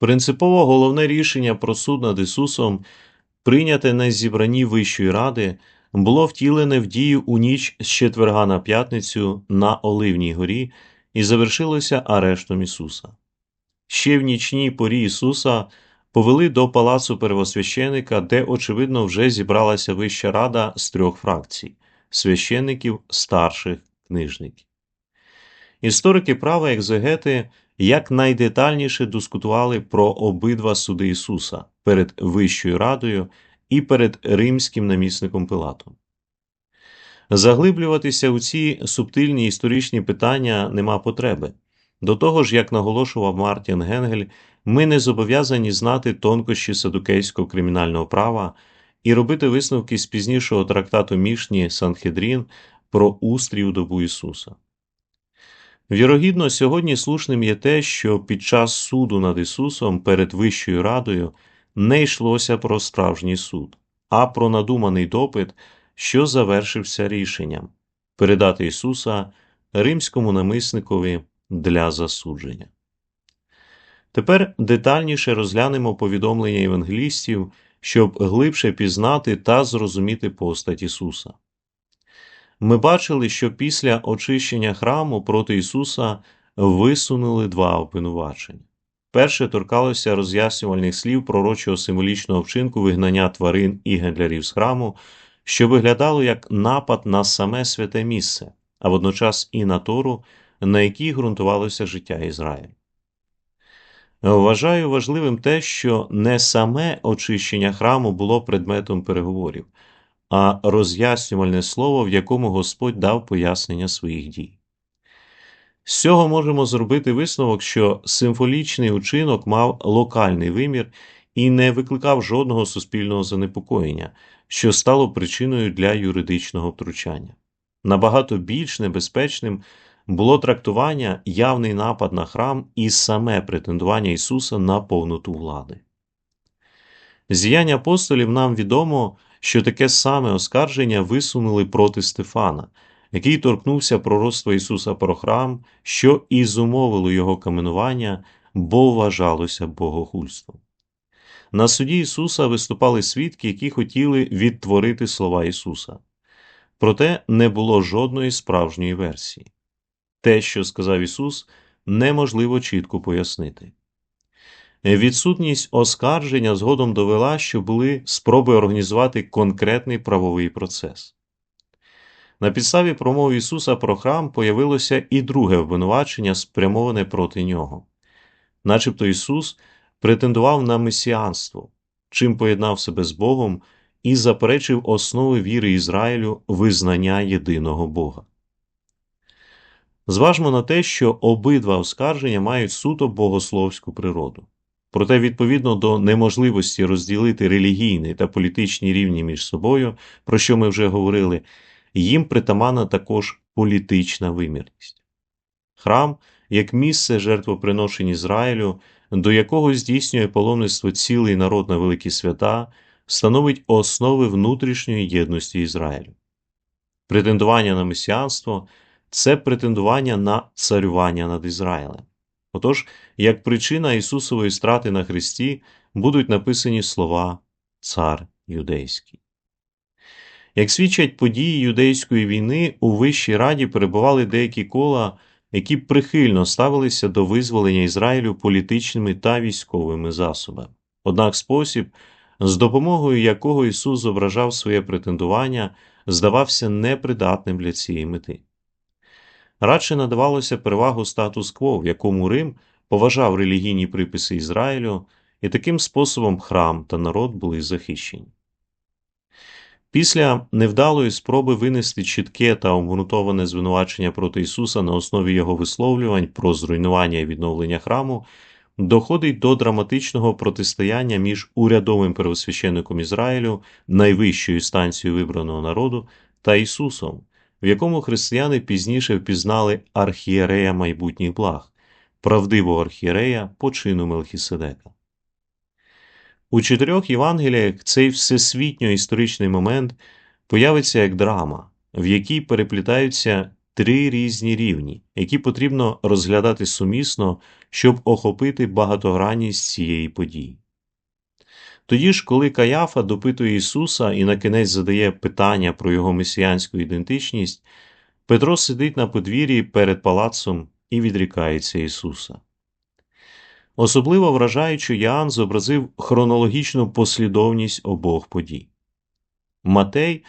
Принципово головне рішення про суд над Ісусом, прийняте на зібранні Вищої Ради, було втілене в дію у ніч з четверга на п'ятницю на Оливній горі і завершилося арештом Ісуса. Ще в нічній порі Ісуса повели до палацу первосвященика, де, очевидно, вже зібралася Вища Рада з трьох фракцій священників, старших книжників. Історики права екзегети якнайдетальніше дискутували про обидва суди Ісуса перед Вищою Радою і перед римським намісником Пилатом. Заглиблюватися у ці субтильні історичні питання нема потреби. До того ж, як наголошував Мартін Генгель, ми не зобов'язані знати тонкощі садукейського кримінального права і робити висновки з пізнішого трактату Мішні Санхедрін про устрій у добу Ісуса. Вірогідно, сьогодні слушним є те, що під час суду над Ісусом перед Вищою Радою не йшлося про справжній суд, а про надуманий допит, що завершився рішенням передати Ісуса римському намисникові для засудження. Тепер детальніше розглянемо повідомлення євангелістів, щоб глибше пізнати та зрозуміти постать Ісуса. Ми бачили, що після очищення храму проти Ісуса висунули два обвинувачення. Перше торкалося роз'яснювальних слів пророчого символічного вчинку вигнання тварин і гендлярів з храму, що виглядало як напад на саме святе місце, а водночас і на Тору, на якій ґрунтувалося життя Ізраїлю. Вважаю важливим те, що не саме очищення храму було предметом переговорів, а роз'яснювальне слово, в якому Господь дав пояснення своїх дій. З цього можемо зробити висновок, що символічний учинок мав локальний вимір і не викликав жодного суспільного занепокоєння, що стало причиною для юридичного втручання. Набагато більш небезпечним було трактування явний напад на храм і саме претендування Ісуса на повноту влади. З діянь апостолів нам відомо, що таке саме оскарження висунули проти Стефана, який торкнувся пророцтва Ісуса про храм, що і зумовило його каменування, бо вважалося богохульством. На суді Ісуса виступали свідки, які хотіли відтворити слова Ісуса. Проте не було жодної справжньої версії. Те, що сказав Ісус, неможливо чітко пояснити. Відсутність оскарження згодом довела, що були спроби організувати конкретний правовий процес. На підставі промови Ісуса про храм появилося і друге обвинувачення, спрямоване проти нього. Начебто Ісус претендував на месіанство, чим поєднав себе з Богом і заперечив основи віри Ізраїлю визнання єдиного Бога. Зважмо на те, що обидва оскарження мають суто богословську природу. Проте, відповідно до неможливості розділити релігійний та політичні рівні між собою, про що ми вже говорили, їм притаманна також політична вимірність. Храм, як місце жертвоприношень Ізраїлю, до якого здійснює паломництво цілий народ на великі свята, становить основи внутрішньої єдності Ізраїлю. Претендування на месіанство це претендування на царювання над Ізраїлем. Отож, як причина Ісусової страти на Христі будуть написані слова Цар Юдейський. Як свідчать події юдейської війни, у Вищій Раді перебували деякі кола, які прихильно ставилися до визволення Ізраїлю політичними та військовими засобами. Однак спосіб, з допомогою якого Ісус зображав своє претендування, здавався непридатним для цієї мети. Радше надавалося перевагу статус-кво, в якому Рим поважав релігійні приписи Ізраїлю, і таким способом храм та народ були захищені. Після невдалої спроби винести чітке та обґрунтоване звинувачення проти Ісуса на основі його висловлювань про зруйнування і відновлення храму, доходить до драматичного протистояння між урядовим первосвященником Ізраїлю, найвищою станцією вибраного народу, та Ісусом, в якому християни пізніше впізнали архієрея майбутніх благ, правдивого архієрея по чину Мелхіседека. У чотирьох Євангеліях цей всесвітньо історичний момент появиться як драма, в якій переплітаються три різні рівні, які потрібно розглядати сумісно, щоб охопити багатогранність цієї події. Тоді ж, коли Каяфа допитує Ісуса і на кінець задає питання про його месіянську ідентичність, Петро сидить на подвір'ї перед палацом і відрікається Ісуса. Особливо вражаючи Ян зобразив хронологічну послідовність обох подій. Матей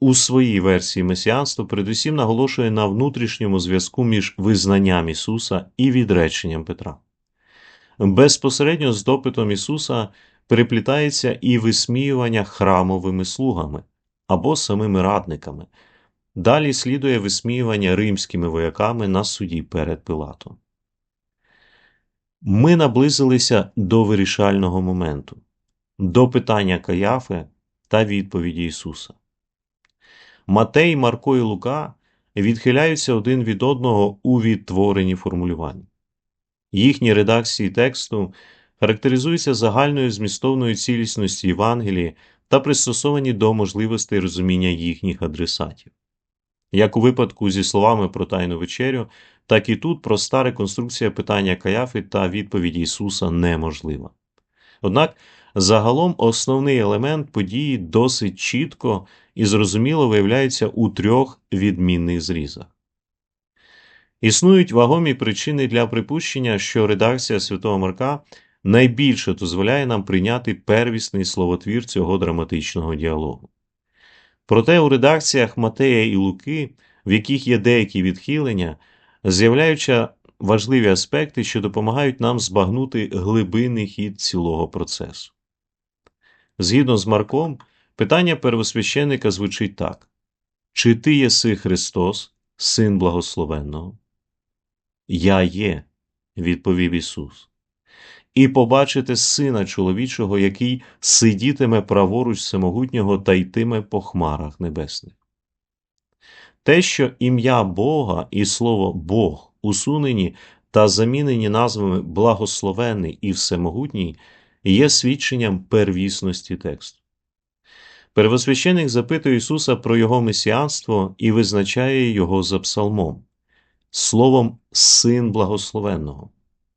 у своїй версії месіанства передусім наголошує на внутрішньому зв'язку між визнанням Ісуса і відреченням Петра. Безпосередньо з допитом Ісуса переплітається і висміювання храмовими слугами або самими радниками. Далі слідує висміювання римськими вояками на суді перед Пилатом. Ми наблизилися до вирішального моменту, до питання Каяфи та відповіді Ісуса. Матей, Марко і Лука відхиляються один від одного у відтворенні формулювань. Їхні редакції тексту характеризуються загальною змістовною цілісністю Євангелії та пристосовані до можливостей розуміння їхніх адресатів. Як у випадку зі словами про Тайну вечерю, так і тут проста реконструкція питання Каяфи та відповіді Ісуса неможлива. Однак загалом основний елемент події досить чітко і зрозуміло виявляється у трьох відмінних зрізах. Існують вагомі причини для припущення, що редакція Святого Марка найбільше дозволяє нам прийняти первісний словотвір цього драматичного діалогу. Проте у редакціях Матея і Луки, в яких є деякі відхилення, з'являються важливі аспекти, що допомагають нам збагнути глибинний хід цілого процесу. Згідно з Марком, питання первосвященника звучить так: Чи ти єси Христос, Син Благословенного? Я є, відповів Ісус і побачите сина чоловічого, який сидітиме праворуч всемогутнього та йтиме по хмарах небесних. Те, що ім'я Бога і слово Бог усунені та замінені назвами благословений і всемогутній, є свідченням первісності тексту. Первосвященик запитує Ісуса про Його месіанство і визначає його за псалмом, словом Син благословенного,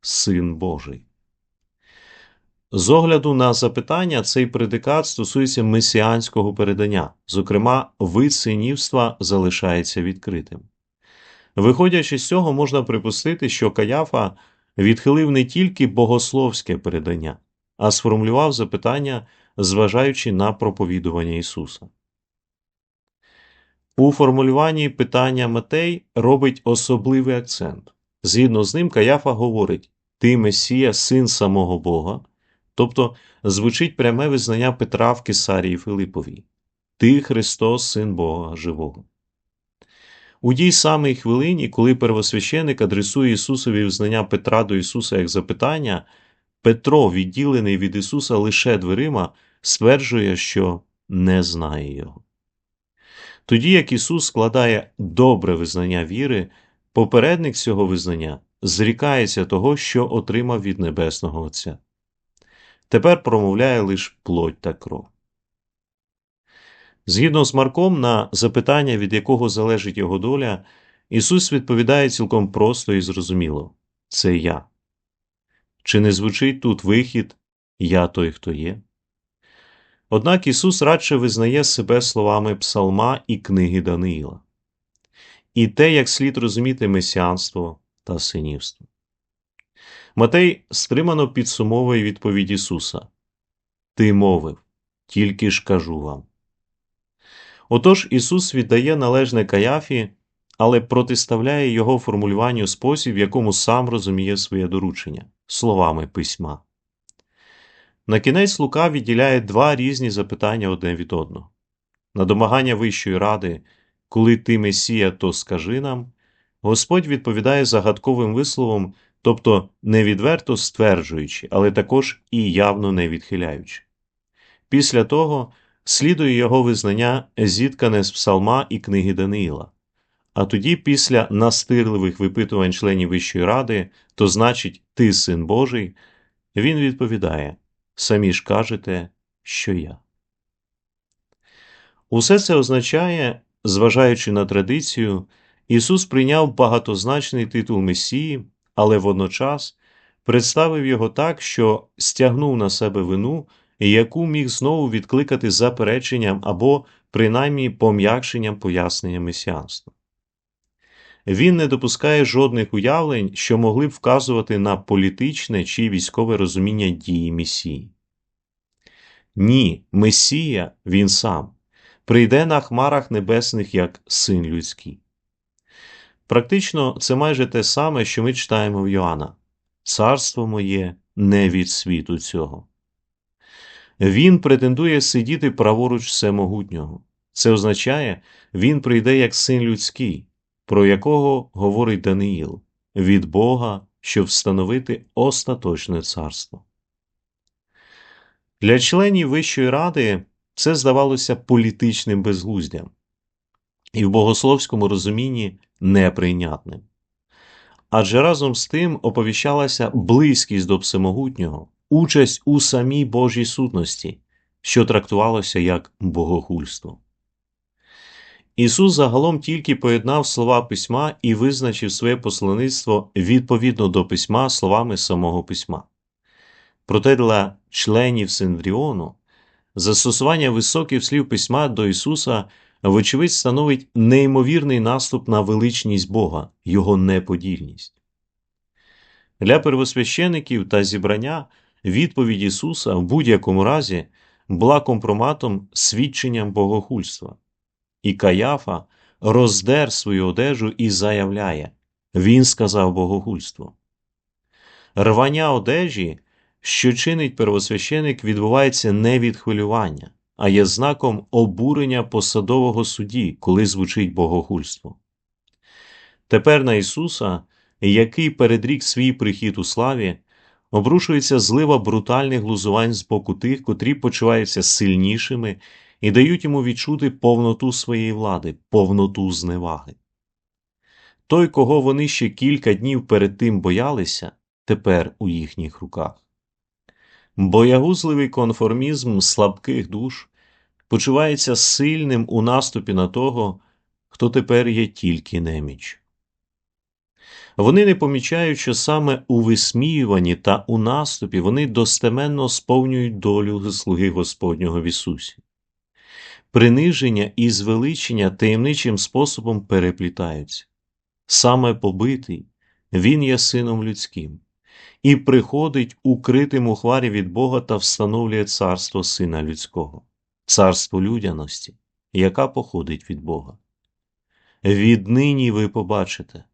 Син Божий. З огляду на запитання, цей предикат стосується месіанського передання, зокрема, вид синівства залишається відкритим. Виходячи з цього, можна припустити, що Каяфа відхилив не тільки богословське передання, а сформулював запитання, зважаючи на проповідування Ісуса. У формулюванні питання Матей робить особливий акцент. Згідно з ним, Каяфа говорить: Ти Месія, син самого Бога. Тобто звучить пряме визнання Петра в Кесарії Филиповій Ти Христос, Син Бога Живого. У тій самій хвилині, коли первосвященик адресує Ісусові визнання Петра до Ісуса як запитання, Петро, відділений від Ісуса лише дверима, стверджує, що не знає Його. Тоді як Ісус складає добре визнання віри, попередник цього визнання зрікається того, що отримав від Небесного Отця тепер промовляє лише плоть та кров. Згідно з Марком, на запитання, від якого залежить його доля, Ісус відповідає цілком просто і зрозуміло це я. Чи не звучить тут вихід Я той, хто є? Однак Ісус радше визнає себе словами Псалма і книги Даниїла, і те, як слід розуміти месіанство та синівство. Матей стримано підсумовує відповідь Ісуса Ти мовив, тільки ж кажу вам. Отож Ісус віддає належне Каяфі, але протиставляє його формулюванню спосіб, в якому сам розуміє своє доручення словами письма. На кінець Лука відділяє два різні запитання одне від одного. На домагання Вищої ради, коли ти Месія, то скажи нам, Господь відповідає загадковим висловом, тобто не відверто стверджуючи, але також і явно не відхиляючи. Після того слідує його визнання, зіткане з псалма і книги Даниїла. А тоді, після настирливих випитувань членів Вищої ради, то значить, ти син Божий, він відповідає самі ж кажете, що я. Усе це означає, зважаючи на традицію, Ісус прийняв багатозначний титул Месії, але водночас представив його так, що стягнув на себе вину, яку міг знову відкликати запереченням або принаймні пом'якшенням пояснення месіанства. Він не допускає жодних уявлень, що могли б вказувати на політичне чи військове розуміння дії Месії. Ні, Месія він сам прийде на хмарах небесних як син людський. Практично це майже те саме, що ми читаємо в Йоанна Царство моє не від світу цього. Він претендує сидіти праворуч всемогутнього. Це означає, він прийде як син людський, про якого говорить Даниїл, від Бога, щоб встановити остаточне царство. Для членів Вищої ради це здавалося політичним безглуздям і в богословському розумінні неприйнятним. Адже разом з тим оповіщалася близькість до всемогутнього, участь у самій Божій сутності, що трактувалося як богохульство. Ісус загалом тільки поєднав слова письма і визначив своє послаництво відповідно до письма словами самого письма. Проте для членів Синдріону застосування високих слів письма до Ісуса, вочевидь, становить неймовірний наступ на величність Бога, Його неподільність. Для первосвящеників та зібрання відповідь Ісуса в будь-якому разі була компроматом свідченням богохульства. І Каяфа роздер свою одежу і заявляє Він сказав богохульство. Рвання одежі що чинить первосвященик, відбувається не від хвилювання, а є знаком обурення посадового судді, коли звучить богохульство. Тепер на Ісуса, який передрік свій прихід у славі, обрушується злива брутальних глузувань з боку тих, котрі почуваються сильнішими і дають йому відчути повноту своєї влади, повноту зневаги. Той, кого вони ще кілька днів перед тим боялися, тепер у їхніх руках. Боягузливий конформізм слабких душ почувається сильним у наступі на того, хто тепер є тільки неміч. Вони не помічають, що саме у висміюванні та у наступі вони достеменно сповнюють долю слуги Господнього в Ісусі. Приниження і звеличення таємничим способом переплітаються. Саме побитий, Він є сином людським і приходить укритим у хварі від Бога та встановлює царство Сина Людського, царство людяності, яка походить від Бога. Віднині ви побачите,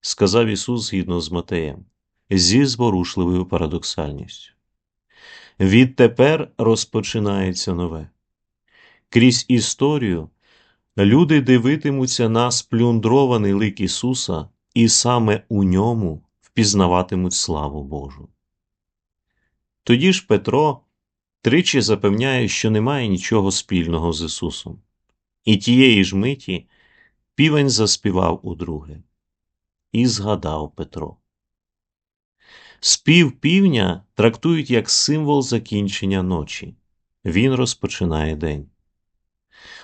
сказав Ісус згідно з Матеєм, зі зворушливою парадоксальністю. Відтепер розпочинається нове. Крізь історію люди дивитимуться на сплюндрований лик Ісуса, і саме у ньому пізнаватимуть славу Божу. Тоді ж Петро тричі запевняє, що немає нічого спільного з Ісусом, і тієї ж миті півень заспівав удруге. І згадав Петро. Спів півня трактують як символ закінчення ночі. Він розпочинає день.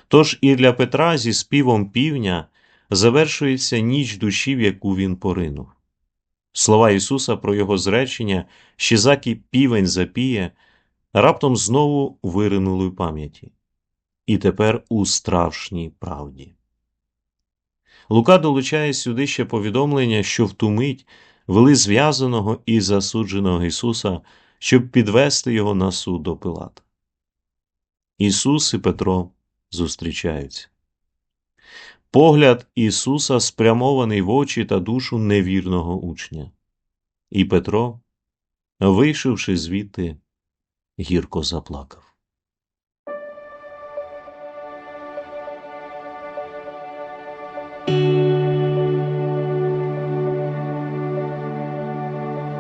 Тож і для Петра зі співом півня завершується ніч душі, в яку він поринув. Слова Ісуса про Його зречення, щезаки півень запіє, раптом знову виринули в пам'яті, і тепер у страшній правді. Лука долучає сюди ще повідомлення, що в ту мить вели зв'язаного і засудженого Ісуса, щоб підвести його на суд до Пилата. Ісус і Петро зустрічаються. Погляд Ісуса спрямований в очі та душу невірного учня. І Петро, вийшовши звідти, гірко заплакав.